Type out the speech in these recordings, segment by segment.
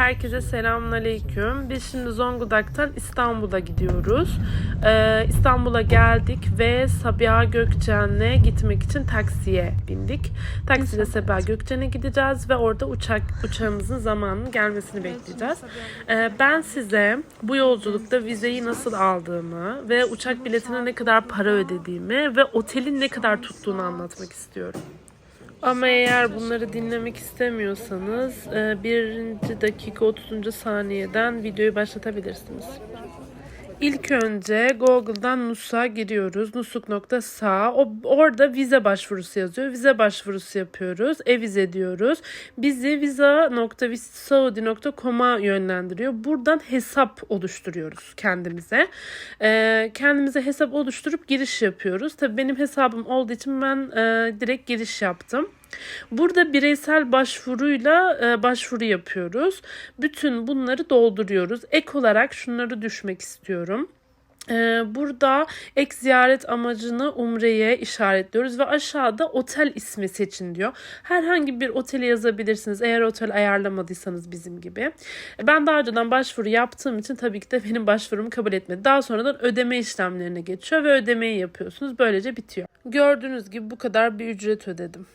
Herkese selamünaleyküm. Biz şimdi Zonguldak'tan İstanbul'a gidiyoruz. Ee, İstanbul'a geldik ve Sabiha Gökçen'e gitmek için taksiye bindik. Takside Sabiha Gökçen'e gideceğiz ve orada uçak uçağımızın zamanının gelmesini bekleyeceğiz. Ee, ben size bu yolculukta vizeyi nasıl aldığımı ve uçak biletine ne kadar para ödediğimi ve otelin ne kadar tuttuğunu anlatmak istiyorum. Ama eğer bunları dinlemek istemiyorsanız e, birinci dakika 30. saniyeden videoyu başlatabilirsiniz. İlk önce Google'dan NUS'a giriyoruz. Nusuk.sa. O, orada vize başvurusu yazıyor. Vize başvurusu yapıyoruz. E-vize diyoruz. Bizi visa.visaudi.com'a yönlendiriyor. Buradan hesap oluşturuyoruz kendimize. Ee, kendimize hesap oluşturup giriş yapıyoruz. Tabii benim hesabım olduğu için ben e, direkt giriş yaptım. Burada bireysel başvuruyla e, başvuru yapıyoruz. Bütün bunları dolduruyoruz. Ek olarak şunları düşmek istiyorum. E, Burada ek ziyaret amacını Umre'ye işaretliyoruz ve aşağıda otel ismi seçin diyor. Herhangi bir oteli yazabilirsiniz eğer otel ayarlamadıysanız bizim gibi. Ben daha önceden başvuru yaptığım için tabii ki de benim başvurumu kabul etmedi. Daha sonradan ödeme işlemlerine geçiyor ve ödemeyi yapıyorsunuz. Böylece bitiyor. Gördüğünüz gibi bu kadar bir ücret ödedim.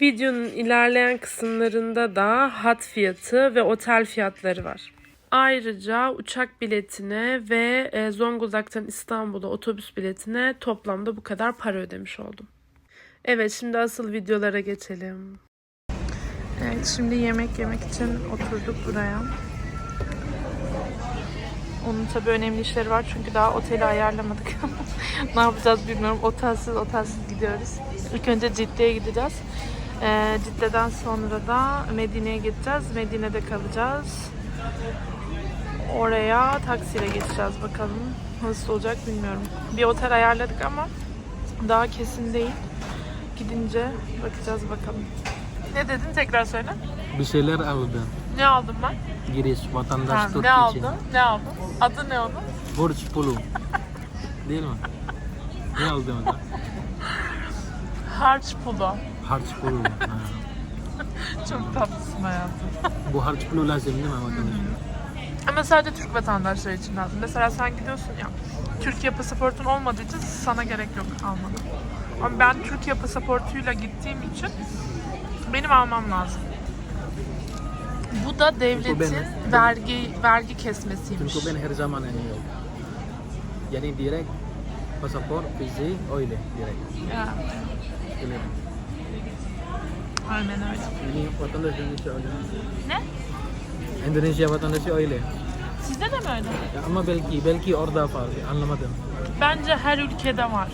Videonun ilerleyen kısımlarında da hat fiyatı ve otel fiyatları var. Ayrıca uçak biletine ve e, Zonguldak'tan İstanbul'a otobüs biletine toplamda bu kadar para ödemiş oldum. Evet şimdi asıl videolara geçelim. Evet şimdi yemek yemek için oturduk buraya. Onun tabii önemli işleri var çünkü daha oteli ayarlamadık. ne yapacağız bilmiyorum. Otelsiz otelsiz gidiyoruz. İlk önce Cidde'ye gideceğiz. Ee, Cidde'den sonra da Medine'ye gideceğiz. Medine'de kalacağız. Oraya taksiyle geçeceğiz bakalım. Nasıl olacak bilmiyorum. Bir otel ayarladık ama daha kesin değil. Gidince bakacağız bakalım. Ne dedin tekrar söyle. Bir şeyler aldım. Ne aldım ben? Giriş vatandaş Ha, Türk ne için. aldın? Ne aldın? Adı ne onun? Burç Pulu. Değil mi? Ne aldın orada? Harç pulu. Harç Pulu. Ha. Çok tatlısın hayatım. Bu harç pulu lazım değil mi vatandaş? Ama sadece Türk vatandaşları için lazım. Mesela sen gidiyorsun ya, Türkiye pasaportun olmadığı için sana gerek yok almana. Ama ben Türkiye pasaportuyla gittiğim için benim almam lazım. Bu da devletin vergi vergi kesmesiymiş. Çünkü ben her zaman yani yok. Yani direkt pasaport, vize öyle direkt. Ya, Öyle. aynen öyle. Yani vatandaş öyle. Ne? Indonesia vatandaşı öyle. Sizde de mi öyle? Ya ama belki belki orada farklı anlamadım. Bence her ülkede var.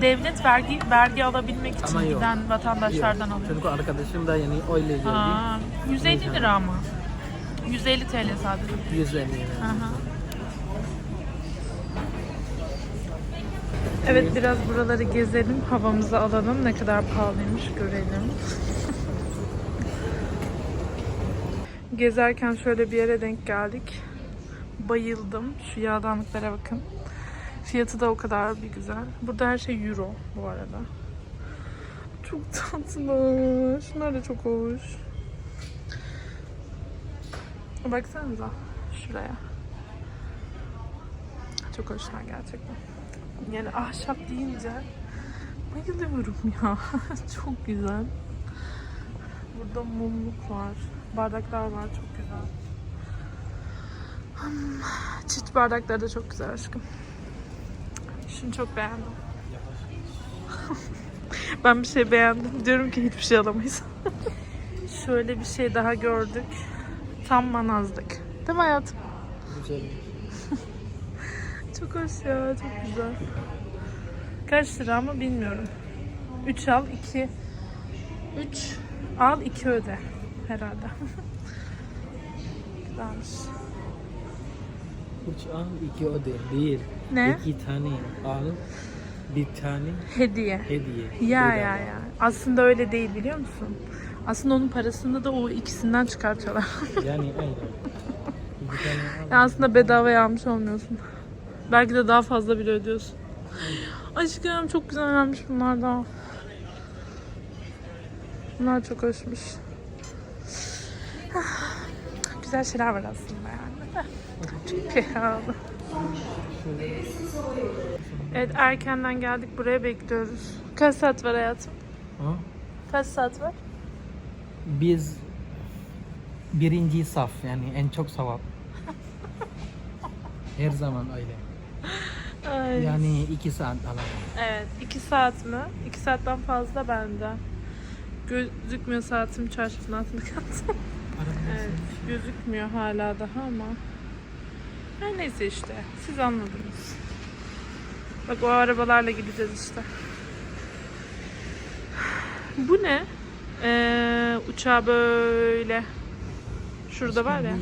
Devlet vergi vergi alabilmek için Ama yok. giden vatandaşlardan Yok. alıyor. Çünkü arkadaşım da yani öyle geldi. Aa, 150 lira ama. 150 TL sadece. 150 yani. Aha. Evet biraz buraları gezelim, havamızı alalım. Ne kadar pahalıymış görelim. Gezerken şöyle bir yere denk geldik. Bayıldım. Şu yağdanlıklara bakın. Fiyatı da o kadar bir güzel. Burada her şey euro bu arada. Çok tatlı. Şunlar da çok hoş. Baksanıza şuraya. Çok hoşlar gerçekten. Yani ahşap deyince bayılıyorum ya. çok güzel. Burada mumluk var. Bardaklar var çok güzel. Çift bardakları da çok güzel aşkım. Şunu çok beğendim. ben bir şey beğendim. Diyorum ki hiçbir şey alamayız. Şöyle bir şey daha gördük. Tam manazlık. Değil mi hayatım? Güzel. Çok hoş ya, çok güzel. Kaç lira ama bilmiyorum. 3 al, 2 3 al, 2 öde herhalde. Güzelmiş. Üç al, iki öde. Bir. Ne? İki tane al, bir tane Hediye. hediye. Ya Bedava. ya ya. Aslında öyle değil biliyor musun? Aslında onun parasını da o ikisinden çıkartıyorlar. Yani tane al. ya aslında bedavaya almış olmuyorsun. Belki de daha fazla bile ödüyorsun. Aşkım çok güzelmiş bunlar da. Bunlar çok hoşmuş. Güzel güzel şeyler var aslında yani. Çok pahalı. Evet erkenden geldik buraya bekliyoruz. Kaç saat var hayatım? Ha? Kaç saat var? Biz birinci saf yani en çok sevap. Her zaman öyle. Ay. Yani iki saat alalım. Evet, iki saat mi? İki saatten fazla bende. Gözükmüyor saatim çarşafın altında kaldı. evet, gözükmüyor hala daha ama. Her neyse işte, siz anladınız. Bak o arabalarla gideceğiz işte. Bu ne? Ee, uçağı böyle. Şurada var ya.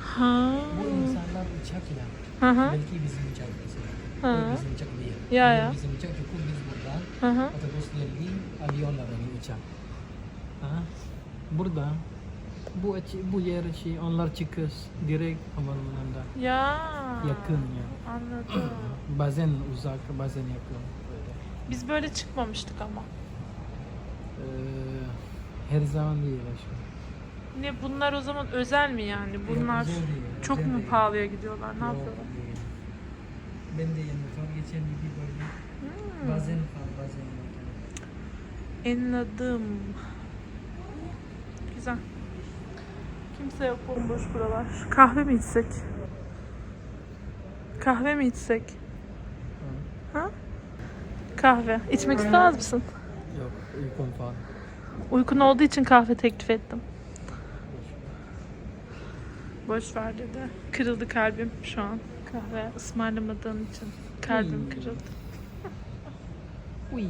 Ha. Bu insanlar uçak ile. Hı hı. Belki bizim uçak mesela. Bizim uçak değil. Ya, ya. Bizim uçak cukup biz buradan. Hı hı. Otobüs avion ini uçak. Ha? Burada bu açı, bu yer şey onlar çıkış direkt havalimanında Ya. yakın ya. Anladım. Bazen uzak, bazen yakın. Böyle. Biz böyle çıkmamıştık ama. Ee, her zaman değil aşkım. Ne bunlar o zaman özel mi yani? Bunlar Yok, özel değil, çok özel mu değil. pahalıya gidiyorlar? Ne Yok, yapıyorlar? değil. Ben de yani sonra geçen bir böyle Hmm. bazen var bazen yok. Anladım. Güzel. Kimse yok bomboş buralar. Kahve mi içsek? Kahve mi içsek? Ha? Kahve. İçmek istemez misin? Yok uykum falan. Uykun olduğu için kahve teklif ettim. Boş ver dedi. Kırıldı kalbim şu an. Kahve ısmarlamadığın için. Kalbim kırıldı. Uy.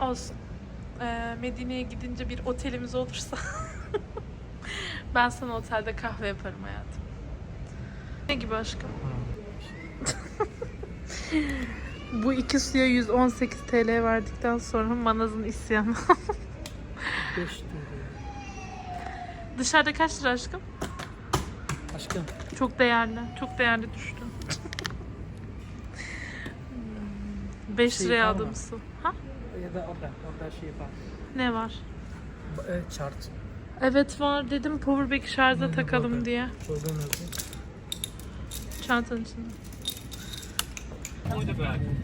Olsun. Ee, Medine'ye gidince bir otelimiz olursa ben sana otelde kahve yaparım hayatım. Ne gibi aşkım? Bu iki suya 118 TL verdikten sonra manazın isyanı. Dışarıda kaç lira aşkım? Aşkım. Çok değerli. Çok değerli düştü. 5 Şey liraya mı? aldım su. Ha? Ya da orada, orada şey var. Ne var? E, chart. Evet var dedim powerbank'i şarja takalım bakın? diye. Şurada nerede? Çantanın içinde.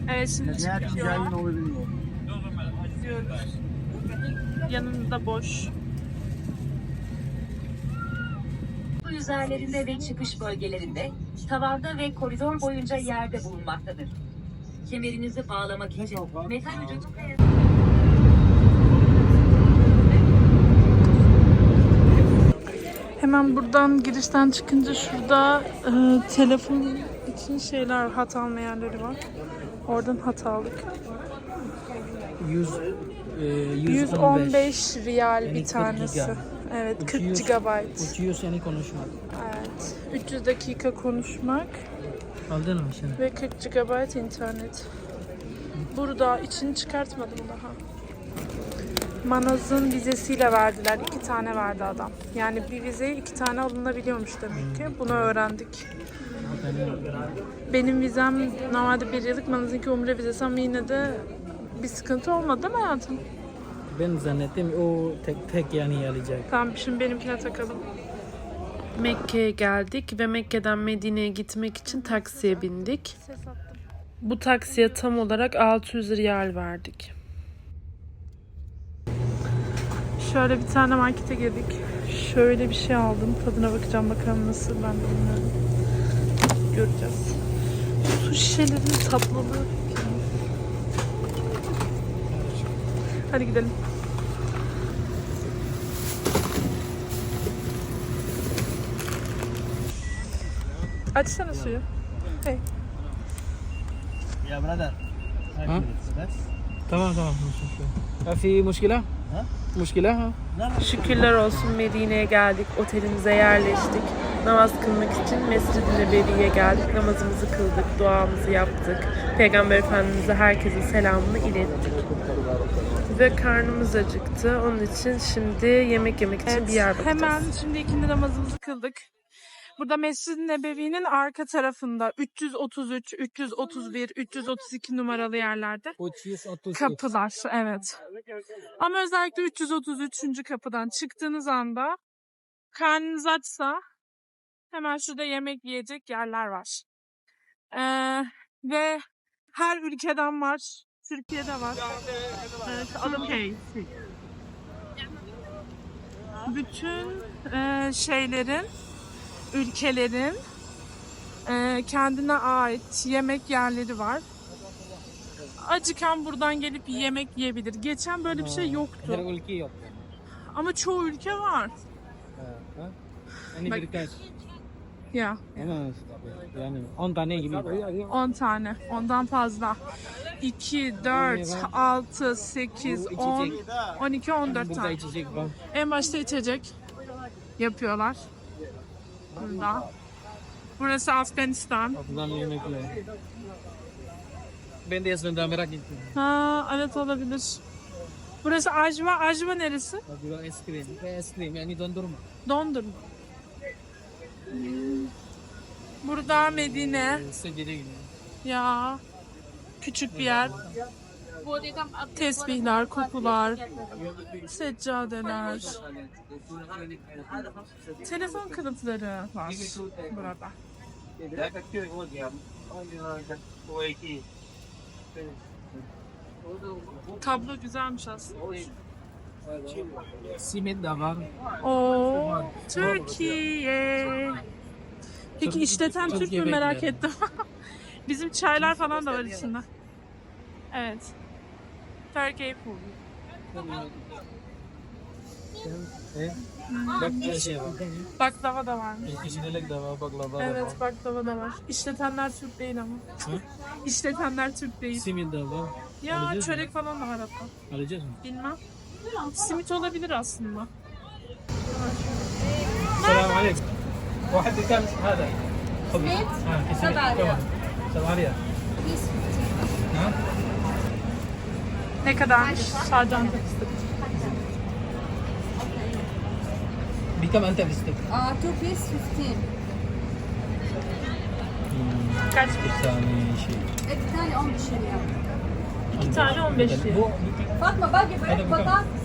Evet şimdi çıkıyor. Gidiyoruz. Yanında boş. Bu üzerlerinde ve çıkış bölgelerinde, tavanda ve koridor boyunca yerde bulunmaktadır. Kemerinizi bağlamak için metal vücut Hemen buradan girişten çıkınca şurada e, telefon için şeyler hat alma yerleri var. Oradan hat aldık. 100 e, 115 riyal Yani bir 40 tanesi. giga. Evet 40 300 GB. 300 yani konuşmak. Evet. 300 dakika konuşmak Aldın mı sen? ve 40 GB internet. Burada içini çıkartmadım daha. Manaz'ın vizesiyle verdiler. iki tane verdi adam. Yani bir vizeye iki tane alınabiliyormuş demek ki. Bunu öğrendik. Benim vizem normalde bir yıllık Manaz'ınki umre vizesi ama yine de bir sıkıntı olmadı değil mi hayatım? Ben zannettim o tek tek yani alacak. Tamam şimdi benimkine takalım. Mekke'ye geldik ve Mekke'den Medine'ye gitmek için taksiye bindik. Bu taksiye tam olarak 600 riyal verdik. Şöyle bir tane markete girdik. Şöyle bir şey aldım. Tadına bakacağım bakalım nasıl ben bilmiyorum. Göreceğiz. Su şişelerinin tatlılığı. Hadi gidelim. Açsana suyu. Hey. يا برادر ها؟ بس Tamam tamam. في مشكلة؟ ها؟ مشكلة ها؟ لا لا Şükürler olsun Medine'ye geldik. Otelimize yerleştik. Namaz kılmak için Mescid-i Nebevi'ye geldik. Namazımızı kıldık, duamızı yaptık. Peygamber Efendimiz'e herkesin selamını ilettik. Ve karnımız acıktı. Onun için şimdi yemek yemek için bir yer bakacağız. Hemen şimdi ikindi namazımızı kıldık. Burada Mescid-i Nebevi'nin arka tarafında 333, 331, 332 numaralı yerlerde 330. kapılar. Evet. Ama özellikle 333. kapıdan çıktığınız anda karnınız açsa hemen şurada yemek yiyecek yerler var. Ee, ve her ülkeden var. Türkiye'de var. Evet, adım Bütün e, şeylerin, ülkelerin e, kendine ait yemek yerleri var. Acıkan buradan gelip yemek yiyebilir. Geçen böyle bir şey Her yoktu. ülke yok. Ama çoğu ülke var. Yani Bak- birkaç. Ya Ama yani 10 tane gibi. 10 tane. Ondan fazla. 2, 4, 6, 8, 10, 12, 14 Burada tane. içecek var. En başta içecek yapıyorlar. Burada. Burası Afganistan. Buradan yemekler. Ben de aslında merak ettim. Ha evet olabilir. Burası Ajva. Ajva neresi? Burada es krim. Es krim yani dondurma. Dondurma. Hmm. Burada Medine. Secde gibi. Ya küçük bir yer. Tesbihler, kokular, seccadeler, telefon kılıfları var burada. Tablo güzelmiş aslında. Simit de var. Oo, Türkiye. Peki işleten Türk mü merak ettim. Bizim çaylar falan da var içinde. Evet Turkey food. Bak her şey var. Baklava da varmış. İçindelik de var, baklava da Evet var. baklava da var. İşletenler Türk değil ama. İşletenler Türk değil. Simit de var. Ya Alacağız çörek falan da var hatta. Alacağız mı? Bilmem. Simit olabilir aslında. السلام عليكم واحد بكم هذا سميت؟ ها سبعة ريال سبعة ريال ها ne kadarmış? Sadece Antep fıstık. Become Antep. Uh, two piece 15. Kaç? Bir tane şey. E, İki tane 15 lira. İki tane 15 lira. Fatma bak böyle patates.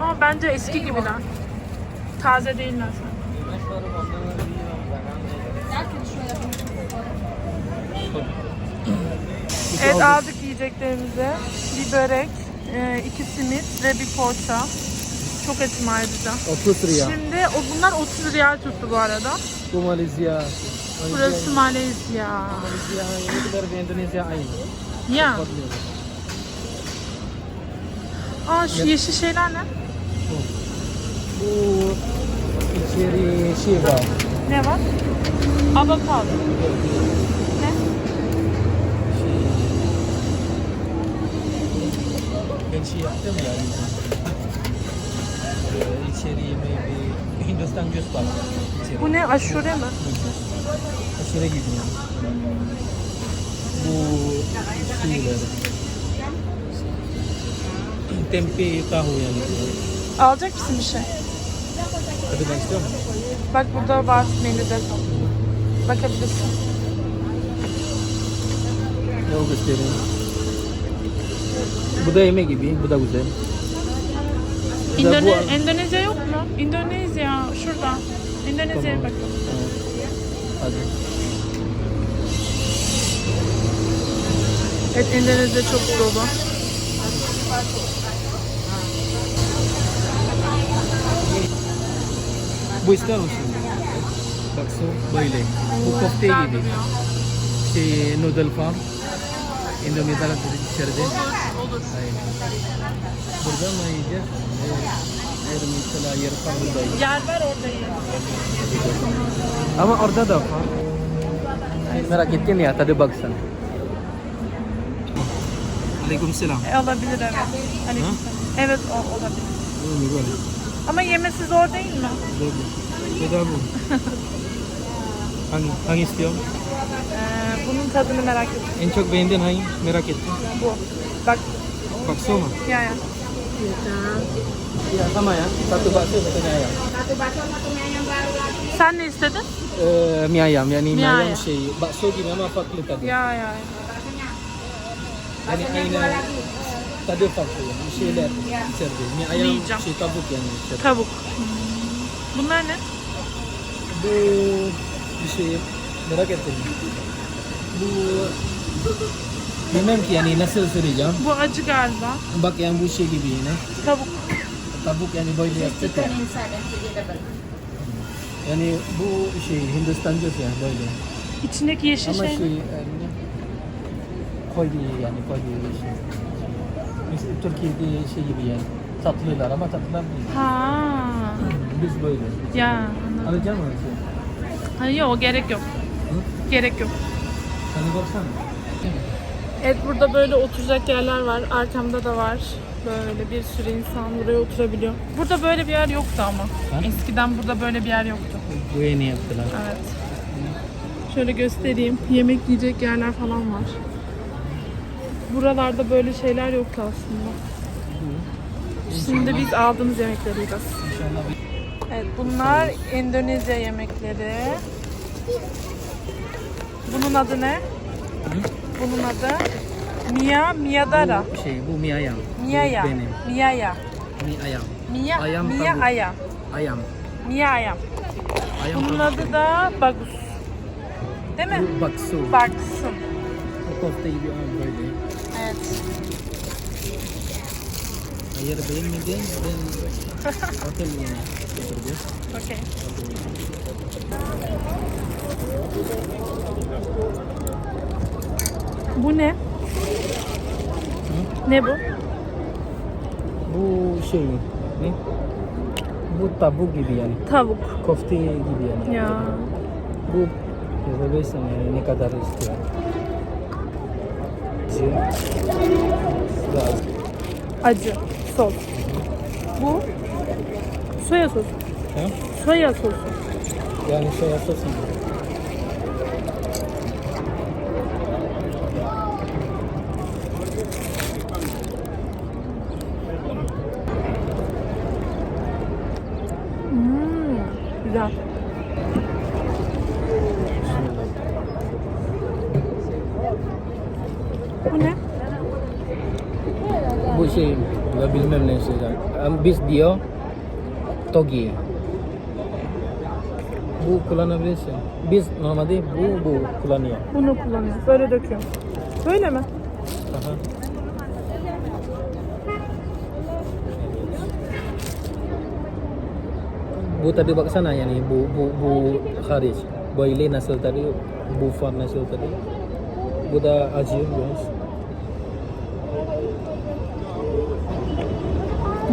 Ama bence eski gibiler. Taze değiller sanki. Evet abi yiyeceklerimizi. Bir börek, e, iki simit ve bir poğaça. Çok etim ayrıca. 30 riyal. Şimdi o bunlar 30 riyal tuttu bu arada. Bu Malezya. Burası Malezya. Malezya kadar di Indonesia aynı. Ya. Aa şu yeşil şeyler ne? Bu içeri şey var. Ne var? Avokado. Şey yaptım ya. Ee, İçeri yemeği bir Hindistan göz var. İçeri. Bu ne? Aşure mi? Aşure gibi yani. Bu şeyler. Tempe tahu yani. Alacak mısın bir şey? Hadi ben istiyorum. Bak burada var menüde. Bakabilirsin. Ne o göstereyim. Bu da yemek gibi. Bu da güzel. Bu da İndone- Endonezya yok mu? Endonezya şurada. Endonezya'ya Tamam. bakalım. Hadi. Evet Endonezya çok dolu. Bu ister misin? Bak su böyle. Bu köfte Güzel gibi. duruyor. Şey noodle. Indonezya'da bir içeride. Olur. Aynen. Burada mı yiyeceğiz? Ee, Yer mesela yer falan burada yiyeceğiz. Yer ver orada. Ama orada da var. Merak ettin ya tadı baksana. Aleykümselam. E, alabilir evet. Aleykümselam. Evet o olabilir. Böyle. Ama yemesi zor değil mi? Bu. Bu da bu. hangi, hangi istiyorsun? Ee, bunun tadını merak ettim. En çok beğendiğin hangi? Merak ettim. Bu. Bak Bak soma. ya ya. Ya sama ya. Satu bakso satu mie ayam. Sen ne istedin? Eh, mie ayam yani mie, Mie ayam ayam. şey bakso gibi ama farklı tadı. Ya ya. Yani aynı tadı farklı yani bir şeyler içeride. Mie ayam Yiyeceğim. şey tavuk yani içeride. Tavuk. Bunlar ne? Bu bir şey merak ettim. Bu bilmem ki yani nasıl söyleyeceğim. Bu acı galiba. Bak yani bu şey gibi yine. Tavuk. Tavuk yani böyle yaptık ya. Yani bu şey Hindistan cevizi yani böyle. İçindeki yeşil Ama şey. şey yani koyu yani koyu şey. Mesela Türkiye'de şey gibi yani tatlılar ama tatlılar değil. Ha. Biz böyle. Ya. Alacağım mı? Hayır yok gerek yok. Hı? Gerek yok. Hani baksana. Evet burada böyle oturacak yerler var. Arkamda da var. Böyle bir sürü insan buraya oturabiliyor. Burada böyle bir yer yoktu ama. Ha? Eskiden burada böyle bir yer yoktu. Bu yeni yaptılar. Evet. Şöyle göstereyim. Yemek yiyecek yerler falan var. Buralarda böyle şeyler yoktu aslında. Şimdi biz aldığımız yemekleri yiyeceğiz. Evet bunlar Endonezya yemekleri. Bunun adı ne? Bunun adı Mia Miadara. bu şey bu mie ayam. Miaya. Bu benim. Miaya. Mie ayam. Mia, Ayam Mia tavuk. Aya. Ayam. Mia Ayam. Ayam Bunun adı da Bagus. Değil mi? Bu bakso. Baksın. Bu kofta gibi ama böyle. Evet. Eğer beğenmedin ben otel yine götüreceğiz. Okey. Bu ne? Ne bu? Bu şey ne? Bu tavuk gibi yani. Tavuk. Kofte gibi yani. Ya. Bu yazabilirsin yani ne kadar istiyor. Biraz. Acı. Sos. Bu soya sosu. Ha? Soya sosu. Yani soya sosu. Hmm, güzel. Bu ne? Bu şey ya bilmem ne şey. Ama Biz diyor togi. Bu kullanabilirsin. Biz normalde bu bu kullanıyor. Bunu kullanıyorum. Böyle döküyorum. Böyle mi? Aha. Bu tadi baksana yani bu bu bu hariç. Böyle nasıl tadi, bu far nasıl tadi. Bu da acı biraz.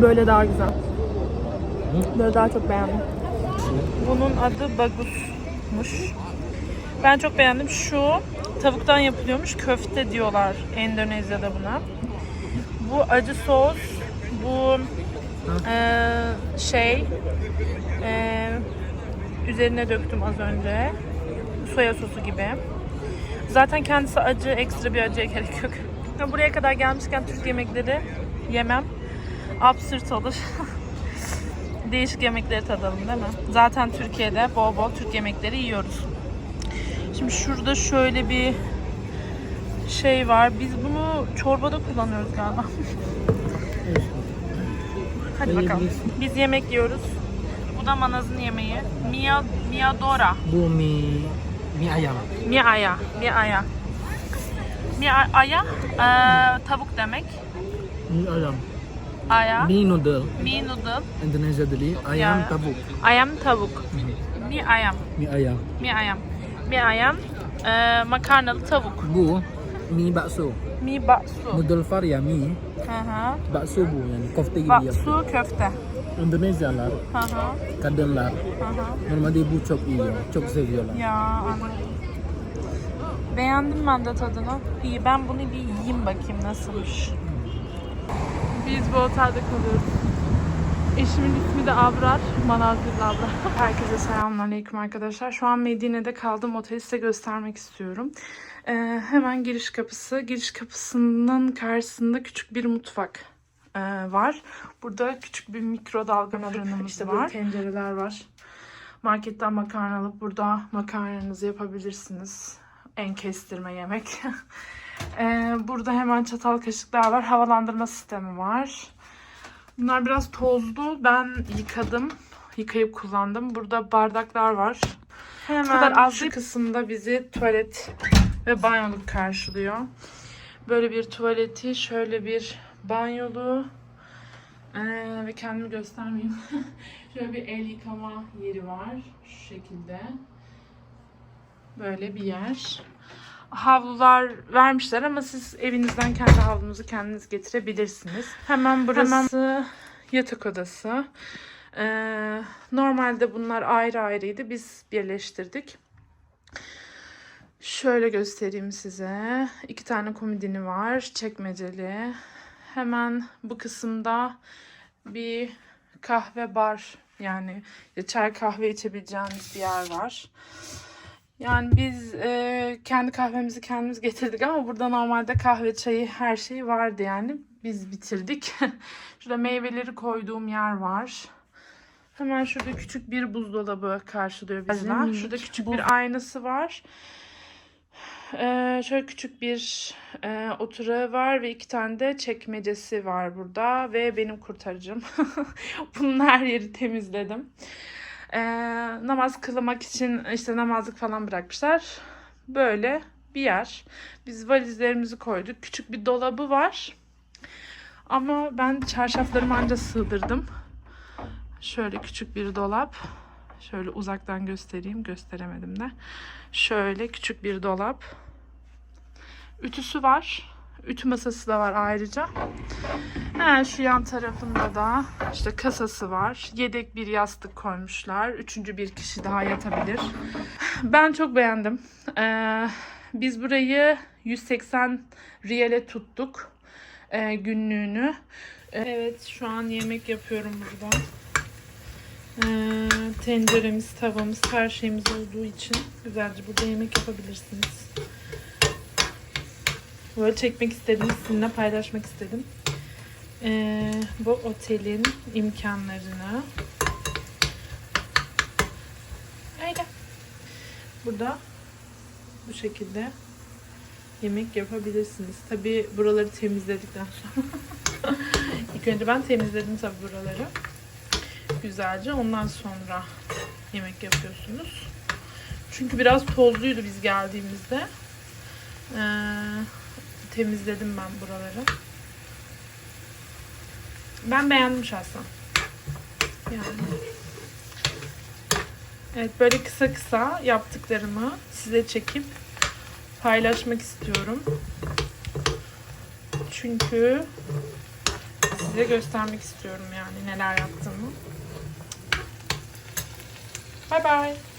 Böyle daha güzel. Böyle daha çok beğendim. Bunun adı bagusmuş. Ben çok beğendim. Şu tavuktan yapılıyormuş. Köfte diyorlar Endonezya'da buna. Bu acı sos. Bu eee, şey eee, üzerine döktüm az önce. Soya sosu gibi. Zaten kendisi acı, ekstra bir acıya gerek yok. Ya Buraya kadar gelmişken Türk yemekleri yemem. Absürt olur. Değişik yemekleri tadalım değil mi? Zaten Türkiye'de bol bol Türk yemekleri yiyoruz. Şimdi şurada şöyle bir şey var. Biz bunu çorbada kullanıyoruz galiba. Hadi bakalım. Biz yemek yiyoruz. Bu da manazın yemeği. Mia, miadora. Bu mi mi ayam. Mi aya. Mi aya. Mi a- aya eee, tavuk demek. Mi ayam. Aya. Mi noodle. Mi noodle. Indonesia dili ayam Ya. tabuk. Ayam tavuk. Mi ayam. Mi ayam. Mi ayam. Mi ayam. eee, makarnalı tavuk. Bu mi bakso. Mi baksu. Noodle var ya mi. Hı hı. Bakso bu yani kofte gibi yapıyor. Baksu köfte. Indonezyalar, Hı hı. kadınlar Hı hı. normalde bu çok yiyor, çok seviyorlar. Ya anladım. Beğendim ben de tadını. İyi ben bunu bir yiyeyim bakayım nasılmış. Biz bu otelde kalıyoruz. Eşimin ismi de Abrar. Manazgirli Abrar. Herkese selamünaleyküm arkadaşlar. Şu an Medine'de kaldım. Oteli size göstermek istiyorum. Ee, hemen giriş kapısı. Giriş kapısının karşısında küçük bir mutfak e, var. Burada küçük bir mikrodalga fırınımız işte var. tencereler var. Marketten makarna alıp burada makarnanızı yapabilirsiniz. En kestirme yemek. E, burada hemen çatal kaşıklar var. Havalandırma sistemi var. Bunlar biraz tozlu. Ben yıkadım. Yıkayıp kullandım. Burada bardaklar var. Hemen kadar az şu kısımda bizi tuvalet ve banyoluk karşılıyor. Böyle bir tuvaleti, şöyle bir banyolu ee, ve kendimi göstermeyeyim. şöyle bir el yıkama yeri var. Şu şekilde. Böyle bir yer. Havlular vermişler ama siz evinizden kendi havlunuzu kendiniz getirebilirsiniz. Hemen burası yatak odası. Ee, normalde bunlar ayrı ayrıydı. Biz birleştirdik. Şöyle göstereyim size. İki tane komodini var. Çekmeceli. Hemen bu kısımda bir kahve bar yani çay kahve içebileceğiniz bir yer var. Yani biz e, kendi kahvemizi kendimiz getirdik ama burada normalde kahve, çayı her şey vardı yani. Biz bitirdik. Şurada meyveleri koyduğum yer var. Hemen şurada küçük bir buzdolabı karşılıyor bizi. Şurada küçük bir aynası var. Ee, şöyle küçük bir e, oturağı var ve iki tane de çekmecesi var burada ve benim kurtarıcım. Bunun her yeri temizledim. Ee, namaz kılmak için işte namazlık falan bırakmışlar. Böyle bir yer. Biz valizlerimizi koyduk. Küçük bir dolabı var. Ama ben çarşaflarımı anca sığdırdım. Şöyle küçük bir dolap. Şöyle uzaktan göstereyim. Gösteremedim de. Şöyle küçük bir dolap. Ütüsü var. Ütü masası da var ayrıca. Ha, şu yan tarafında da işte kasası var. Yedek bir yastık koymuşlar. Üçüncü bir kişi daha yatabilir. Ben çok beğendim. Ee, biz burayı 180 riyale tuttuk. Ee, günlüğünü. Evet şu an yemek yapıyorum burada. Ee, tenceremiz, tavamız, her şeyimiz olduğu için güzelce burada yemek yapabilirsiniz. Böyle çekmek istedim, sizinle paylaşmak istedim. Ee, bu otelin imkanlarını. Öyle. Burada bu şekilde yemek yapabilirsiniz. Tabi buraları temizledikten sonra. İlk önce ben temizledim tabi buraları güzelce. Ondan sonra yemek yapıyorsunuz. Çünkü biraz tozluydu biz geldiğimizde. Ee, temizledim ben buraları. Ben beğendim şahsen. Yani. Evet böyle kısa kısa yaptıklarımı size çekip paylaşmak istiyorum. Çünkü size göstermek istiyorum yani neler yaptığımı. Bye bye.